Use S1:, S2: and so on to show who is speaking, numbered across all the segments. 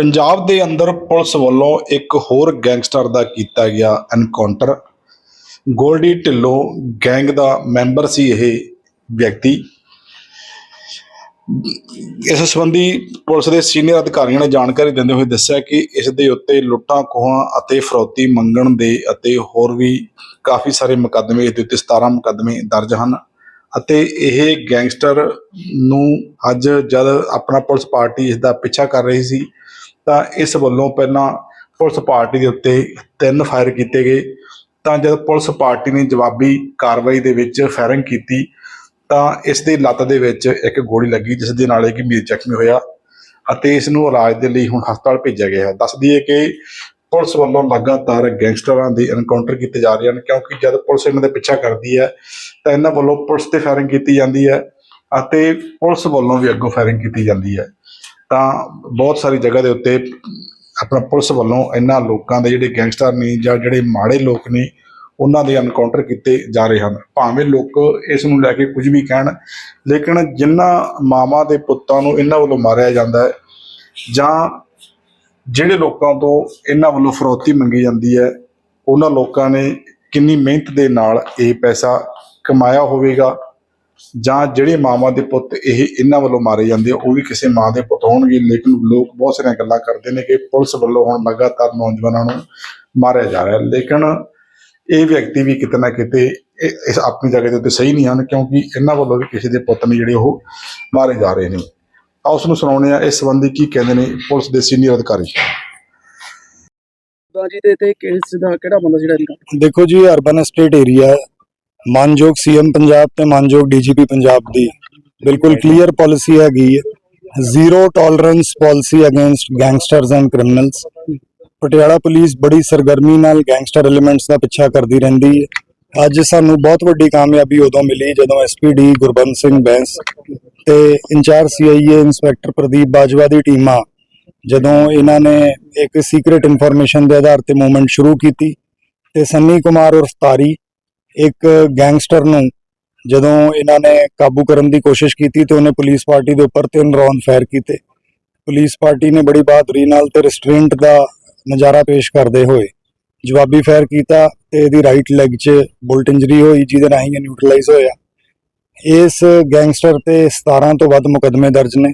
S1: ਪੰਜਾਬ ਦੇ ਅੰਦਰ ਪੁਲਿਸ ਵੱਲੋਂ ਇੱਕ ਹੋਰ ਗੈਂਗਸਟਰ ਦਾ ਕੀਤਾ ਗਿਆ ਐਨਕਾਊਂਟਰ ਗੋਲਡੀ ਢਿੱਲੋਂ ਗੈਂਗ ਦਾ ਮੈਂਬਰ ਸੀ ਇਹ ਵਿਅਕਤੀ। ਇਸ ਸੰਬੰਧੀ ਪੁਲਿਸ ਦੇ ਸੀਨੀਅਰ ਅਧਿਕਾਰੀਆਂ ਨੇ ਜਾਣਕਾਰੀ ਦਿੰਦੇ ਹੋਏ ਦੱਸਿਆ ਕਿ ਇਸ ਦੇ ਉੱਤੇ ਲੁੱਟਾਂ, ਖੋਹਾਂ ਅਤੇ ਫਰੌਤੀ ਮੰਗਣ ਦੇ ਅਤੇ ਹੋਰ ਵੀ ਕਾਫੀ ਸਾਰੇ ਮੁਕੱਦਮੇ, ਇਸ ਦੇ ਉੱਤੇ 17 ਮੁਕੱਦਮੇ ਦਰਜ ਹਨ। ਅਤੇ ਇਹ ਗੈਂਗਸਟਰ ਨੂੰ ਅੱਜ ਜਦ ਆਪਣਾ ਪੁਲਿਸ ਪਾਰਟੀ ਇਸ ਦਾ ਪਿੱਛਾ ਕਰ ਰਹੀ ਸੀ, ਤਾਂ ਇਸ ਵੱਲੋਂ ਪਹਿਲਾਂ ਪੁਲਿਸ ਪਾਰਟੀ ਦੇ ਉੱਤੇ ਤਿੰਨ ਫਾਇਰ ਕੀਤੇ ਗਏ। ਤਾਂ ਜਦ ਪੁਲਿਸ ਪਾਰਟੀ ਨੇ ਜਵਾਬੀ ਕਾਰਵਾਈ ਦੇ ਵਿੱਚ ਫਾਇਰਿੰਗ ਕੀਤੀ, ਤਾਂ ਇਸ ਦੀ ਲੱਤ ਦੇ ਵਿੱਚ ਇੱਕ ਗੋਲੀ ਲੱਗੀ, ਜਿਸ ਦੇ ਨਾਲ ਇਹ ਮੀਰ ਜ਼ਖਮੀ ਹੋਇਆ ਅਤੇ ਇਸ ਨੂੰ ਇਲਾਜ ਦੇ ਲਈ ਹੁਣ ਹਸਪਤਾਲ ਭੇਜਿਆ ਗਿਆ ਹੈ। ਦੱਸ ਦਈਏ ਕਿ ਪੁਲਿਸ ਵੱਲੋਂ ਲਗਾਤਾਰ ਗੈਂਗਸਟਰਾਂ ਦੇ ਐਨਕਾਊਂਟਰ ਕੀਤੇ ਜਾ ਰਹੇ ਹਨ, ਕਿਉਂਕਿ ਜਦ ਪੁਲਿਸ ਇਹਨਾਂ ਦੇ ਪਿੱਛਾ ਕਰਦੀ ਹੈ, ਤਾਂ ਇਹਨਾਂ ਵੱਲੋਂ ਪੁਲਿਸ ਤੇ ਫਾਇਰਿੰਗ ਕੀਤੀ ਜਾਂਦੀ ਹੈ ਅਤੇ ਪੁਲਿਸ ਵੱਲੋਂ ਵੀ ਅੱਗੋਂ ਫਾਇਰਿੰਗ ਕੀਤੀ ਜਾਂਦੀ ਹੈ। ਤਾਂ ਬਹੁਤ ਸਾਰੀ ਜਗ੍ਹਾ ਦੇ ਉੱਤੇ ਆਪਣਾ ਪੁਲਿਸ ਵੱਲੋਂ ਇਹਨਾਂ ਲੋਕਾਂ ਦੇ ਜਿਹੜੇ ਗੈਂਗਸਟਰ ਨੇ ਜਾਂ ਜਿਹੜੇ ਮਾੜੇ ਲੋਕ ਨੇ, ਉਹਨਾਂ ਦੇ ਐਨਕਾਊਂਟਰ ਕੀਤੇ ਜਾ ਰਹੇ ਹਨ। ਭਾਵੇਂ ਲੋਕ ਇਸ ਨੂੰ ਲੈ ਕੇ ਕੁਝ ਵੀ ਕਹਿਣ, ਲੇਕਿਨ ਜਿਨ੍ਹਾਂ ਮਾਵਾਂ ਦੇ ਪੁੱਤਾਂ ਨੂੰ ਇਹਨਾਂ ਵੱਲੋਂ ਮਾਰਿਆ ਜਾਂਦਾ ਹੈ ਜਾਂ ਜਿਹੜੇ ਲੋਕਾਂ ਤੋਂ ਇਹਨਾਂ ਵੱਲੋਂ ਫਰੋਤੀ ਮੰਗੀ ਜਾਂਦੀ ਹੈ ਉਹਨਾਂ ਲੋਕਾਂ ਨੇ ਕਿੰਨੀ ਮਿਹਨਤ ਦੇ ਨਾਲ ਇਹ ਪੈਸਾ ਕਮਾਇਆ ਹੋਵੇਗਾ ਜਾਂ ਜਿਹੜੇ ਮਾਵਾਂ ਦੇ ਪੁੱਤ ਇਹ ਇਹਨਾਂ ਵੱਲੋਂ ਮਾਰੇ ਜਾਂਦੇ ਆ, ਉਹ ਵੀ ਕਿਸੇ ਮਾਂ ਦੇ ਪੁੱਤ ਹੋਣਗੇ। ਲੇਕਿਨ ਲੋਕ ਬਹੁਤ ਸਾਰੀਆਂ ਗੱਲਾਂ ਕਰਦੇ ਨੇ ਕਿ ਪੁਲਿਸ ਵੱਲੋਂ ਹੁਣ ਲਗਾਤਾਰ ਨੌਜਵਾਨਾਂ ਨੂੰ ਮਾਰਿਆ ਜਾ ਰਿਹਾ। ਲੇਕਿਨ ਇਹ ਵਿਅਕਤੀ ਵੀ ਕਿਤੇ ਨਾ ਕਿਤੇ ਇਸ ਆਪਣੀ ਜਗ੍ਹਾ ਦੇ ਉੱਤੇ ਸਹੀ ਨਹੀਂ ਹਨ ਕਿਉਂਕਿ ਇਹਨਾਂ ਵੱਲੋਂ ਵੀ ਕਿਸੇ ਦੇ ਪੁੱਤ ਨੇ ਜਿਹੜੇ ਉਹ ਮਾਰੇ ਜਾ ਰਹੇ ਨੇ। ਤਾਂ ਉਸ ਨੂੰ ਸੁਣਾਉਣੇ ਆ ਇਸ ਸੰਬੰਧੀ ਕੀ ਕਹਿੰਦੇ ਨੇ ਪੁਲਿਸ ਦੇ ਸੀਨੀਅਰ ਅਧਿਕਾਰੀ।
S2: ਦਾ ਜੀ ਦੇ ਤੇ ਕੇਸ ਦਾ ਕਿਹੜਾ ਬੰਦਾ ਜਿਹੜਾ
S3: ਦੇਖੋ ਜੀ ਅਰਬਨ ਸਟੇਟ ਏਰੀਆ ਮਾਨਯੋਗ ਸੀਐਮ ਪੰਜਾਬ ਤੇ ਮਾਨਯੋਗ ਡੀਜੀਪੀ ਪੰਜਾਬ ਦੀ। ਬਿਲਕੁਲ ਕਲੀਅਰ ਪਾਲਿਸੀ ਹੈਗੀ ਹੈ। Zero tolerance policy against gangsters and criminals Patiala police ਬੜੀ ਸਰਗਰਮੀ ਨਾਲ ਗੈਂਗਸਟਰ ਐਲੀਮੈਂਟਸ ਦਾ ਪਿੱਛਾ ਕਰਦੀ ਰਹਿੰਦੀ ਹੈ। ਅੱਜ ਸਾਨੂੰ ਬਹੁਤ ਵੱਡੀ ਕਾਮਯਾਬੀ ਉਦੋਂ ਮਿਲੀ ਜਦੋਂ ਐਸਪੀਡੀ ਗੁਰਬੰਸ ਸਿੰਘ ਬੈਂਸ ਤੇ in charge CIA inspector Pradeep Bajwa ਦੀ ਟੀਮਾਂ ਜਦੋਂ ਇਹਨਾਂ ਨੇ ਇੱਕ ਸੀਕ੍ਰੀਟ ਇਨਫੋਰਮੇਸ਼ਨ ਦੇ ਆਧਾਰ ਤੇ ਮੂਵਮੈਂਟ ਸ਼ੁਰੂ ਕੀਤੀ ਤੇ ਸੰਨੀ ਕੁਮਾਰ ਉਰਫ ਤਾਰੀ ਇੱਕ ਗੈਂਗਸਟਰ ਨੂੰ ਜਦੋਂ ਇਹਨਾਂ ਨੇ ਕਾਬੂ ਕਰਨ ਦੀ ਕੋਸ਼ਿਸ਼ ਕੀਤੀ ਤੇ ਉਹਨੇ ਪੁਲਿਸ ਪਾਰਟੀ ਦੇ ਉੱਪਰ ਤਿੰਨ ਰੌਂਦ ਫਾਇਰ ਕੀਤੇ। ਪੁਲਿਸ ਪਾਰਟੀ ਨੇ ਬੜੀ ਬਹਾਦਰੀ ਨਾਲ ਤੇ ਰਿਸਟ੍ਰੇਂਟ ਦਾ ਨਜ਼ਾਰਾ ਪੇਸ਼ ਕਰਦੇ ਹੋਏ ਜਵਾਬੀ ਫਾਇਰ ਕੀਤਾ ਤੇ ਇਹਦੀ ਰਾਈਟ ਲੈਗ 'ਚ ਬੁਲਟ ਇੰਜਰੀ ਹੋਈ, ਜਿਹਦੇ ਰਾਹੀਂ ਇਹ ਨਿਊਟਰਲਾਈਜ਼ ਹੋਇਆ। ਇਸ ਗੈਂਗਸਟਰ ਤੇ 17 ਤੋਂ ਵੱਧ ਮੁਕੱਦਮੇ ਦਰਜ ਨੇ,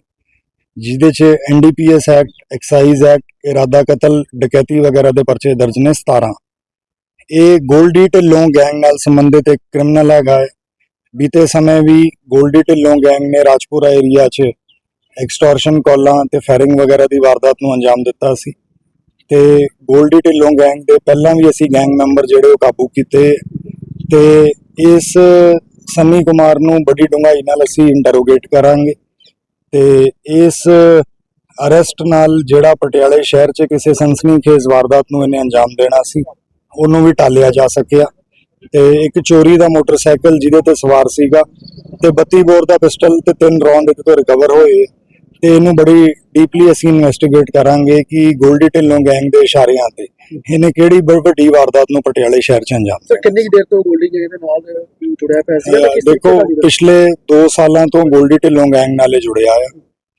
S3: ਜਿਹਦੇ 'ਚ ਐਨਡੀਪੀਐਸ ਐਕਟ ਐਕਸਾਈਜ਼ ਐਕਟ ਇਰਾਦਾ ਕਤਲ, ਡਕੈਤੀ ਵਗੈਰਾ ਦੇ ਪਰਚੇ ਦਰਜ ਨੇ 17 ਇਹ ਗੋਲਡੀ ਢਿੱਲੋਂ ਗੈਂਗ ਨਾਲ ਸੰਬੰਧਿਤ ਇੱਕ ਕ੍ਰਿਮੀਨਲ ਹੈਗਾ ਹੈ। ਬੀਤੇ ਸਮੇਂ ਵੀ ਗੋਲਡੀ ਢਿੱਲੋਂ ਗੈਂਗ ਨੇ ਰਾਜਪੁਰਾ ਏਰੀਆ 'ਚ ਐਕਸਟੋਰਸ਼ਨ ਕਾਲਾਂ ਤੇ ਫਾਇਰਿੰਗ ਵਗੈਰਾ ਦੀ ਵਾਰਦਾਤ ਨੂੰ ਅੰਜਾਮ ਦਿੱਤਾ ਸੀ। ਤੇ ਗੋਲਡੀ ਢਿੱਲੋਂ ਗੈਂਗ ਦੇ ਪਹਿਲਾਂ ਵੀ ਅਸੀਂ ਗੈਂਗ ਮੈਂਬਰ ਜਿਹੜੇ ਉਹ ਕਾਬੂ ਕੀਤੇ ਤੇ ਇਸ ਸੰਨੀ ਕੁਮਾਰ ਨੂੰ ਬੜੀ ਡੂੰਘਾਈ ਨਾਲ ਅਸੀਂ ਇੰਟਰੋਗੇਟ ਕਰਾਂਗੇ ਤੇ ਇਸ ਅਰੈਸਟ ਨਾਲ ਜਿਹੜਾ ਪਟਿਆਲੇ ਸ਼ਹਿਰ 'ਚ ਕਿਸੇ ਸਨਸਨੀਖੇਜ਼ ਵਾਰਦਾਤ ਨੂੰ ਇਹਨੇ ਅੰਜਾਮ ਦੇਣਾ ਸੀ, ਉਹਨੂੰ ਵੀ ਟਾਲਿਆ ਜਾ ਸਕਿਆ ਤੇ ਇੱਕ ਚੋਰੀ ਦਾ ਮੋਟਰਸਾਈਕਲ ਜਿਹਦੇ ਤੇ ਸਵਾਰ ਸੀਗਾ ਤੇ 32 ਬੋਰ ਦਾ ਪਿਸਟਲ ਤੇ ਤਿੰਨ ਰੌਂਦ ਇਹਦੇ ਤੋਂ ਰਿਕਵਰ ਹੋਏ। ਤੇ ਇਹਨੂੰ ਬੜੀ ਡੀਪਲੀ ਅਸੀਂ ਇਨਵੈਸਟੀਗੇਟ ਕਰਾਂਗੇ ਕਿ ਗੋਲਡੀ ਢਿੱਲੋਂ ਗੈਂਗ ਦੇ ਇਸ਼ਾਰਿਆਂ ਤੇ ਇਹਨੇ ਕਿਹੜੀ ਵੱਡੀ ਵਾਰਦਾਤ ਨੂੰ ਪਟਿਆਲੇ ਸ਼ਹਿਰ 'ਚ ਅੰਜਾਮ
S2: ਸਰ ਕਿੰਨੀ ਕੁ ਦੇਰ ਤੋਂ ਗੋਲਡੀ ਜੀ ਦੇ ਨਾਲ ਜੁੜਿਆ ਪਿਆ ਸੀ?
S3: ਦੇਖੋ ਪਿਛਲੇ 2 ਸਾਲਾਂ ਤੋਂ ਗੋਲਡੀ ਢਿੱਲੋਂ ਗੈਂਗ ਨਾਲੇ ਜੁੜਿਆ ਆ।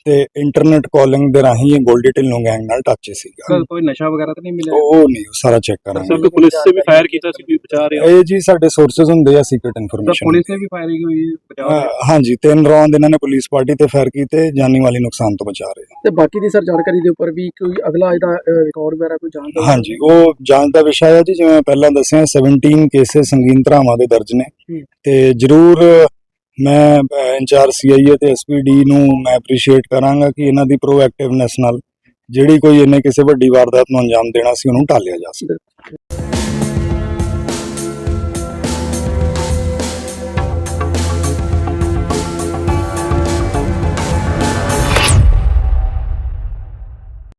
S3: ਤੇ ਇੰਟਰਨੈਟ ਕਾਲਿੰਗ ਦੇ ਰਾਹੀਂ ਇਹ ਗੋਲਡੀ ਢਿੱਲੋਂ ਗੈਂਗ ਨਾਲ ਟੱਚ ਸੀਗਾ।
S2: ਕੋਈ ਨਸ਼ਾ ਵਗੈਰਾ ਤਾਂ ਨਹੀਂ ਮਿਲਿਆ?
S3: ਉਹ ਨਹੀਂ ਉਹ ਸਾਰਾ ਚੈੱਕ ਕਰਾਂਗੇ
S2: ਸਰ ਪੁਲਿਸ ਨੇ ਵੀ ਫਾਇਰ ਕੀਤਾ ਸੀ ਕੋਈ ਬਚਾ ਰਿਹਾ?
S3: ਇਹ ਜੀ ਸਾਡੇ ਸੋਰਸਸ ਹੁੰਦੇ ਆ ਸੀਕ੍ਰੀਟ
S2: ਤਾਂ
S3: ਇਨਫੋਰਮੇਸ਼ਨ
S2: ਪੁਲਿਸ ਨੇ ਵੀ ਫਾਇਰਿੰਗ ਹੋਈ ਹੈ ਬਚਾ
S3: ਹਾਂਜੀ ਤਿੰਨ ਰੌਂਦ ਇਹਨਾਂ ਨੇ ਪੁਲਿਸ ਪਾਰਟੀ ਤੇ ਫਾਇਰ ਕੀਤੇ ਜਾਨੀ ਵਾਲੀ ਨੁਕਸਾਨ ਤੋਂ ਬਚਾ ਰਹੇ
S2: ਤੇ ਬਾਕੀ ਦੀ ਸਰ ਜਾਣਕਾਰੀ ਦੇ ਉੱਪਰ ਵੀ ਕੋਈ ਅਗਲਾ ਇਹਦਾ ਰਿਕਾਰਡ ਵਗੈਰਾ ਕੋਈ ਜਾਣਦਾ
S3: ਹਾਂਜੀ ਉਹ ਜਾਂਚ ਦਾ ਵਿਸ਼ਾ ਹੈ ਜੀ ਜਿਵੇਂ ਪਹਿਲਾਂ ਦੱਸਿਆ 17 ਕੇਸਿਸ ਸੰਗੀਨ ਧਾਰਾਵਾਂ ਦੇ ਦਰਜ ਨੇ। ਤੇ ਜ਼ਰੂਰ ਮੈਂ ਇੰਚਾਰਜ ਸੀਆਈਏ ਤੇ ਐਸਪੀਡੀ ਨੂੰ ਮੈਂ ਐਪਰੀਸ਼ੀਏਟ ਕਰਾਂਗਾ ਕਿ ਇਹਨਾਂ ਦੀ ਪ੍ਰੋਐਕਟਿਵਨੈਸ ਨਾਲ ਜਿਹੜੀ ਕੋਈ ਇਹਨੇ ਕਿਸੇ ਵੱਡੀ ਵਾਰਦਾਤ ਨੂੰ ਅੰਜਾਮ ਦੇਣਾ ਸੀ, ਉਹਨੂੰ ਟਾਲਿਆ ਜਾ ਸਕੇ।